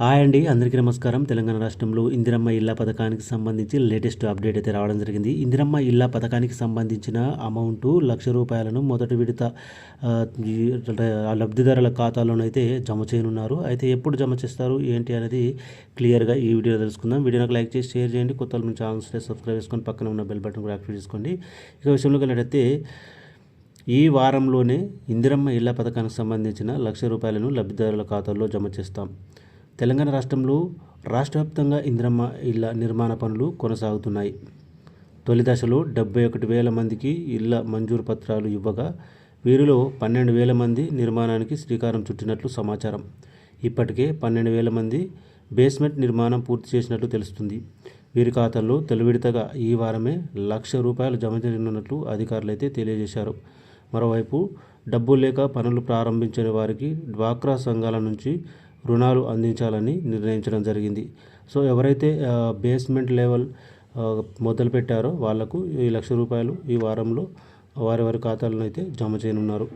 Hi అండి అందరికీ నమస్కారం. తెలంగాణ రాష్ట్రంలో ఇందిరమ్మ ఇళ్ళ పథకానికి సంబంధించి లేటెస్ట్ అప్డేట్ అయితే రావడం జరిగింది. ఇందిరమ్మ ఇళ్ళ పథకానికి సంబంధించిన అమౌంట్ లక్ష రూపాయలను మొదటి విడత ఆ, లబ్ధిదారుల ఖాతాలోనైతే జమ చేయనున్నారు. అయితే ఎప్పుడు జమ చేస్తారు ఏంటి అనేది క్లియర్గా ఈ వీడియో తెలుసుకుందాం. వీడియోకి లైక్ చేసి షేర్ చేయండి. కొత్త వాళ్ళ ఛానల్స్ సబ్స్క్రైబ్ చేసుకొని పక్కన ఉన్న బెల్ బటన్ కూడా యాక్టివేట్ చేసుకోండి. ఇక విషయంలోకి వెళ్ళినట్టయితే ఈ వారంలోనే ఇందిరమ్మ ఇళ్ళ పథకానికి సంబంధించిన లక్ష రూపాయలను లబ్ధిదారుల ఖాతాల్లో జమ చేస్తాం. తెలంగాణ రాష్ట్రంలో రాష్ట్ర వ్యాప్తంగా ఇందిరమ్మ ఇళ్ళ నిర్మాణ పనులు కొనసాగుతున్నాయి. తొలి దశలో డెబ్బై ఒకటి వేల మందికి ఇళ్ళ మంజూరు పత్రాలు ఇవ్వగా వీరిలో పన్నెండు వేల మంది నిర్మాణానికి శ్రీకారం చుట్టినట్లు సమాచారం. ఇప్పటికే పన్నెండు వేల మంది బేస్మెంట్ నిర్మాణం పూర్తి చేసినట్లు తెలుస్తుంది. వీరి ఖాతాల్లో తొలివిడతగా ఈ వారమే లక్ష రూపాయలు జమ చేయనున్నట్లు అధికారులు అయితే తెలియజేశారు. మరోవైపు డబ్బు లేక పనులు ప్రారంభించని వారికి డ్వాక్రా సంఘాల నుంచి రుణాలు అందించాలని నిర్ణయించడం జరిగింది. సో ఎవరైతే బేస్మెంట్ లెవెల్ మొదలు పెట్టారో వాళ్ళకు ఈ లక్ష రూపాయలు ఈ వారంలో వారి వారి ఖాతాలను అయితే జమ చేయనున్నారు.